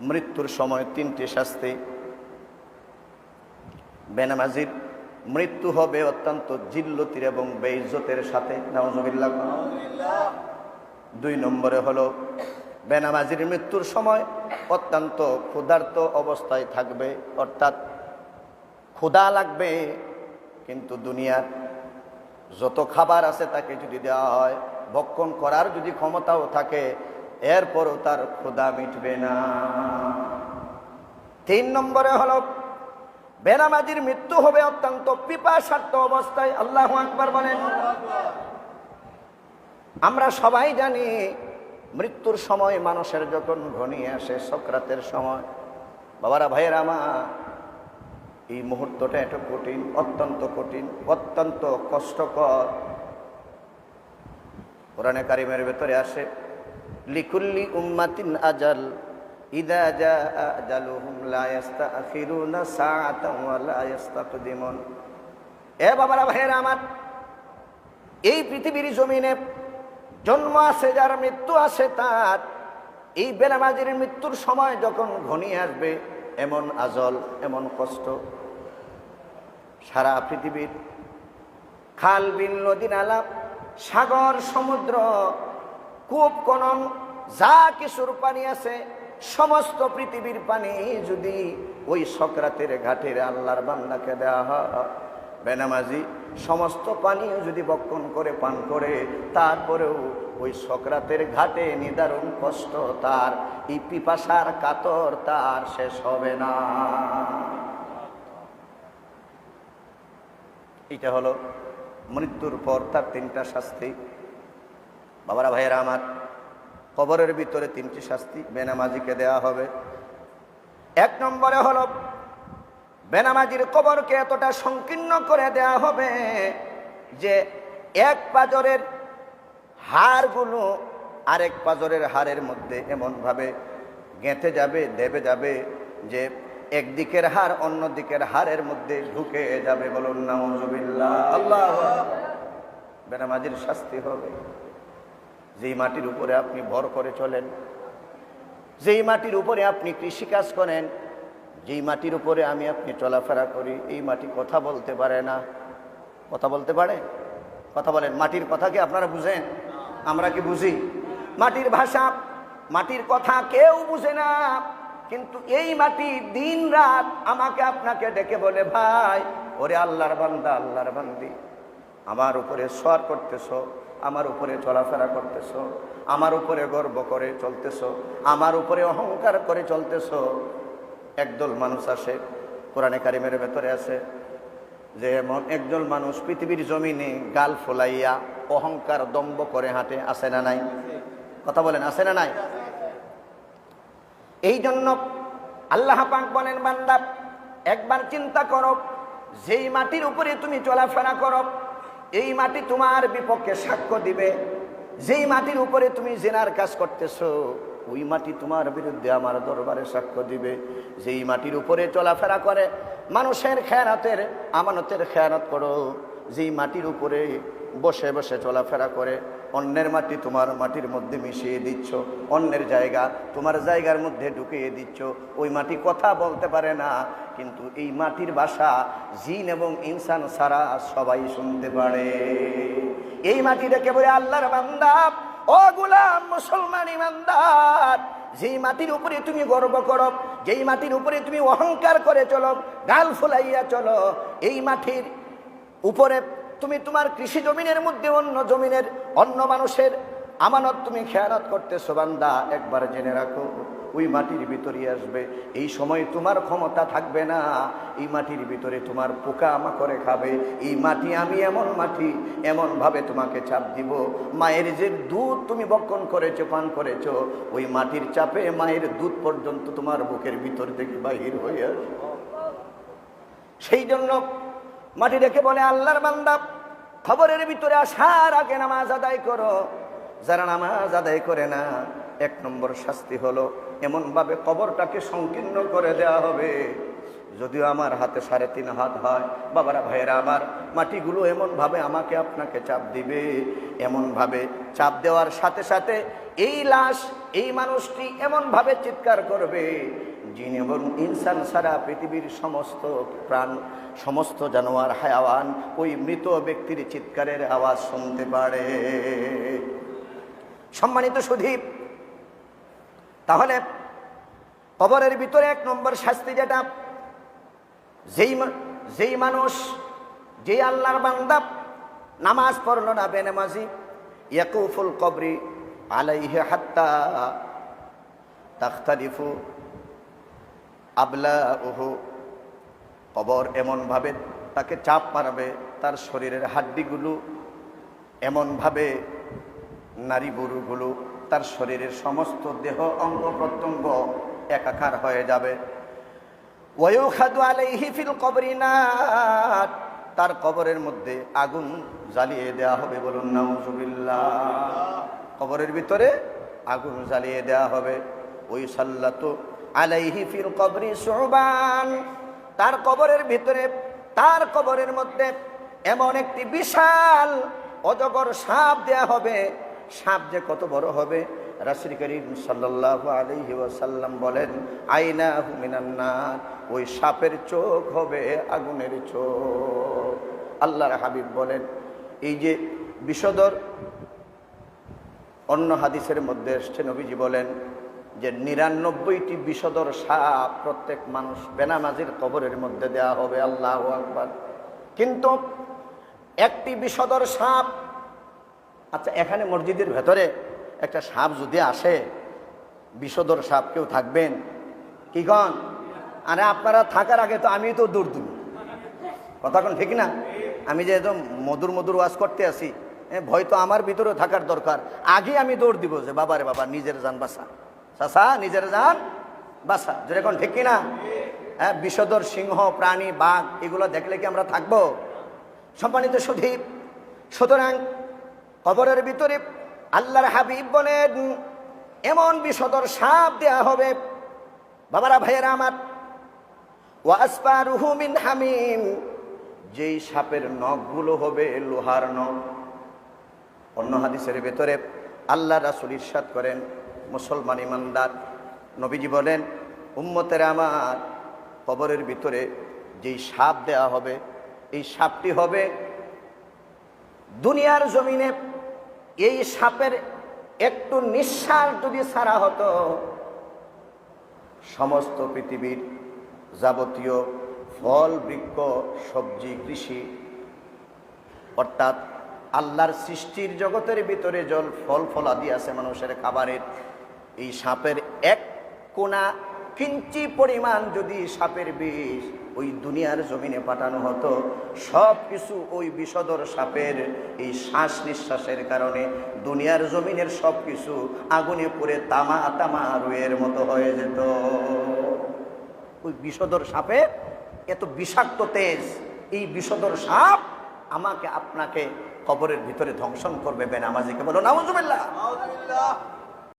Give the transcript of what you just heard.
মৃত্যুর সময় তিনটি শাস্তি। বেনামাজির মৃত্যু হবে অত্যন্ত জিল্লতির এবং বেইজতের সাথে। নওয়াজবিল্লাহ দুই নম্বরে হলো বেনামাজির মৃত্যুর সময় অত্যন্ত ক্ষুধার্ত অবস্থায় থাকবে। অর্থাৎ ক্ষুধা লাগবে, কিন্তু দুনিয়ার যত খাবার আছে তাকে যদি দেওয়া হয়, ভক্ষণ করার যদি ক্ষমতাও থাকে এরপরও তার ক্ষুধা মিটবে না। তিন নম্বরে হলো, বেনামাজির মৃত্যু হবে অত্যন্ত পিপাসার্থ অবস্থায়, আল্লাহ আকবার বলেন। আমরা সবাই জানি, মৃত্যুর সময় মানুষের যখন ঘনিয়ে আসে, সক্রাতের সময়, বাবারা, ভাইয়ের আমার এই মুহূর্তটা একটা কঠিন, অত্যন্ত কঠিন, অত্যন্ত কষ্টকর। কোরআনে কারিমের ভেতরে আসে লিকুল্লি উম্মাতিন আজাল। ইদা জা আজালুহুম লা ইস্তাখিরুনা সাআতান ওয়া লা ইস্তাকদিমুন এ বাবারা, ভাইয়েরা আমার, এই পৃথিবীর জমিনে জন্ম আছে, যার মৃত্যু আছে, তার এই বেনামাজির মৃত্যুর সময় যখন ঘনিয়ে আসবে, এমন আজল, এমন কষ্ট। সারা পৃথিবীর খাল, বিল, নদী, নালা, সাগর, সমুদ্র কূপ কনন যা কিছুর পানি আছে, সমস্ত পৃথিবীর পানি যদি ওই সক্রাতের ঘাটের আল্লাহর বান্দাকে দেওয়া হয়। বেনামাজি, সমস্ত পানি যদি বক্ষণ করে, পান করে, তারপরেও ওই সক্রাতের ঘাটে নিদারুণ কষ্ট, তার এই পিপাসার কাতর তার শেষ হবে না। এটা হলো মৃত্যুর পর তার তিনটা শাস্তি। বাবারা, ভাইয়েরা আমার, কবরের ভিতরে তিনটি শাস্তি বেনামাজিকে দেয়া হবে। এক নম্বরে হলো, বেনামাজির কবরকে এতটা সংকীর্ণ করে দেয়া হবে যে এক পাজরের হাড়গুলো আরেক পাজরের হাড়ের মধ্যে এমনভাবে গেঁথে যাবে, দেবে যাবে যে একদিকের হার অন্য দিকের হারের মধ্যে ঢুকে যাবে বলুন নাউজুবিল্লাহ আল্লাহ বেনামাজির শাস্তি হবে। যেই মাটির উপরে আপনি ভর করে চলেন, যেই মাটির উপরে আপনি কৃষিকাজ করেন, যেই মাটির উপরে আমি আপনি চলাফেরা করি, এই মাটি কথা বলতে পারে না। কথা বলতে পারে? কথা বলেন। মাটির কথা কি আপনারা বুঝেন? আমরা কি বুঝি? মাটির ভাষা, মাটির কথা কেউ বুঝে না। কিন্তু এই মাটি দিন রাত আমাকে আপনাকে ডেকে বলে, ভাই, ওরে আল্লাহর বান্দা, আল্লাহর বান্দি। আমার উপরে সর করতেছ, আমার উপরে চলাফেরা করতেছ, আমার উপরে গর্ব করে চলতেছ, আমার উপরে অহংকার করে চলতেছ। একদল মানুষ আসে, কোরআনে কারিমের ভেতরে আছে যে এমন একজন মানুষ পৃথিবীর জমিনে গাল ফোলাইয়া অহংকার দম্ব করে হাঁটে, আসে না নাই? কথা বলেন, আসে না নাই? এই জন্য আল্লাহ পাক বলেন, বান্দা, একবার চিন্তা করো, যেই মাটির উপরে তুমি চলাফেরা করো এই মাটি তোমার বিপক্ষে সাক্ষ্য দিবে। যেই মাটির উপরে তুমি জেনার কাজ করতেছো, ওই মাটি তোমার বিরুদ্ধে আমার দরবারে সাক্ষ্য দিবে। যেই মাটির উপরে চলাফেরা করে, মানুষের খেয়ানতের আমানতের খেয়ানত করো। যেই মাটির উপরে বসে বসে চলাফেরা করে অন্যের মাটি তোমার মাটির মধ্যে মিশিয়ে দিচ্ছ। অন্যের জায়গা তোমার জায়গার মধ্যে ঢুকিয়ে দিচ্ছ। ওই মাটি কথা বলতে পারে না, কিন্তু এই মাটির ভাষা জিন এবং ইনসান সারা সবাই শুনতে পারে। এই মাটি দেখে বলে, আল্লাহর বান্দা, ও গুলাম মুসলমান ইমানদার যেই মাটির উপরে তুমি গর্ব করো, যেই মাটির উপরে তুমি অহংকার করে চলো, গাল ফুলাইয়া চলো, এই মাটির উপরে তুমি তোমার কৃষি জমিনের মধ্যে অন্য জমিনের, অন্য মানুষের আমানত তুমি খেয়ানত করতেছো, বান্দা। একবার জেনে রাখো, ওই মাটির ভিতরে আসবে। এই সময় তোমার ক্ষমতা থাকবে না। এই মাটির ভিতরে তোমার পোকা আমা করে খাবে। এই মাটি আমি এমন মাটি, এমনভাবে তোমাকে চাপ দিব। মায়ের যে দুধ তুমি বক্ষণ করেছ, পান করেছ, ওই মাটির চাপে মায়ের দুধ পর্যন্ত তোমার বুকের ভিতর থেকে বাহির হয়ে আসবে। সেই জন্য মাটি রেখে বলে, আল্লাহর বান্দা খবরের ভিতরে আসার আগে নামাজ আদায় করো। যারা নামাজ আদায় করে না, এক নম্বর শাস্তি হলো এমনভাবে কবরটাকে সংকীর্ণ করে দেওয়া হবে। যদিও আমার হাতে সাড়ে তিন হাত হয়, বাবারা ভাইয়েরা আমার মাটিগুলো এমনভাবে আমাকে আপনাকে চাপ দিবে, এমনভাবে চাপ দেওয়ার সাথে সাথে এই লাশ, এই মানুষটি এমনভাবে চিৎকার করবে যিনি এবং ইনসান সারা পৃথিবীর সমস্ত প্রাণ, সমস্ত জানোয়ার, হায়াওয়ান ওই মৃত ব্যক্তির চিৎকারের আওয়াজ শুনতে পারে। সম্মানিত সুধীপ, তাহলে কবরের ভিতরে এক নম্বর শাস্তি যেটা, যেই যেই মানুষ, যেই আল্লাহর বান্দা নামাজ পড়ল না বেনামাজি, ইয়াকুফুল কবরি আলাইহে হাত্তা তাখতারিফু আবলা উহু কবর এমনভাবে তাকে চাপ মারবে, তার শরীরের হাড্ডিগুলো এমনভাবে, নারী বুড়ুগুলো তার শরীরের সমস্ত দেহ অঙ্গ প্রত্যঙ্গ একাকার হয়ে যাবে। তার কবরের মধ্যে আগুন জ্বালিয়ে দেওয়া হবে বলুন, নাউজুবিল্লাহ। কবরের ভিতরে আগুন জ্বালিয়ে দেওয়া হবে। ওই সাল্লাতু আলাইহি ফিল কবরি সুবান তার কবরের ভিতরে, তার কবরের মধ্যে এমন একটি বিশাল অজগর সাপ দেয়া হবে। সাপ যে কত বড় হবে? রাসুল করিম সাল্লাল্লাহু আলাইহি ওয়াসাল্লাম বলেন আইনা হুমিনান্নার ওই সাপের চোখ হবে আগুনের চোখ। আল্লাহর হাবিব বলেন, এই যে বিষদর অন্য হাদিসের মধ্যে এসছে নবীজি বলেন যে নিরানব্বইটি বিষদর সাপ প্রত্যেক মানুষ বেনামাজির কবরের মধ্যে দেয়া হবে, আল্লাহ আকবার। কিন্তু একটি বিষদর সাপ আচ্ছা এখানে মসজিদের ভেতরে একটা সাপ যদি আসে বিষদর সাপ কেউ থাকবেন? কি কন? আরে আপনারা থাকার আগে তো আমি তো দূর দূর। কথা কোন ঠিক না? আমি যে একদম মধুর মধুর ওয়াজ করতে আসি ভয় তো আমার ভিতরে থাকার দরকার। আগে আমি দৌড় দিব যে, বাবারে বাবা, নিজের যান বাসা চাষা নিজের যান বাসা যেরকম ঠিক কিনা? হ্যাঁ বিষদর সিংহ, প্রাণী, বাঘ, এগুলো দেখলে কি আমরা থাকব? সম্মানিত সুধীপ, সুতরাং কবরের ভিতরে আল্লাহর হাবিব বলেন, এমন বিষদর সাপ দেয়া হবে। বাবারা, ভাইয়েরা আমার ওয়াসপারুহু রুহুমিন হামিম, যেই সাপের নখগুলো হবে লোহার নখ। অন্য হাদিসের ভেতরে আল্লাহ রাসুল ইরশাদ করেন মুসলমান ইমানদার। নবীজি বলেন, উম্মতের আমার কবরের ভিতরে যেই সাপ দেয়া হবে, এই সাপটি হবে দুনিয়ার জমিনে। এই সাপের একটু নিঃশ্বাস যদি ছাড়া হতো, সমস্ত পৃথিবীর যাবতীয় ফল, বৃক্ষ, সবজি, কৃষি, অর্থাৎ আল্লাহর সৃষ্টির জগতের ভিতরে জল ফল ফলাদি আছে মানুষের খাবারের। এই সাপের এক কোনা কিঞ্চি পরিমাণ যদি সাপের বিষ ওই দুনিয়ার জমিনে পাঠানো হতো সব কিছু ওই বিষদর সাপের এই শ্বাস নিঃশ্বাসের কারণে দুনিয়ার জমিনের সব কিছু আগুনে পড়ে তামা তামা রুয়ের মতো হয়ে যেত। ওই বিষদর সাপে এত বিষাক্ত তেজ, এই বিষদর সাপ আমাকে, আপনাকে কবরের ভিতরে ধ্বংসন করবে বেনামাজিকে বলো নাউজুবিল্লাহ।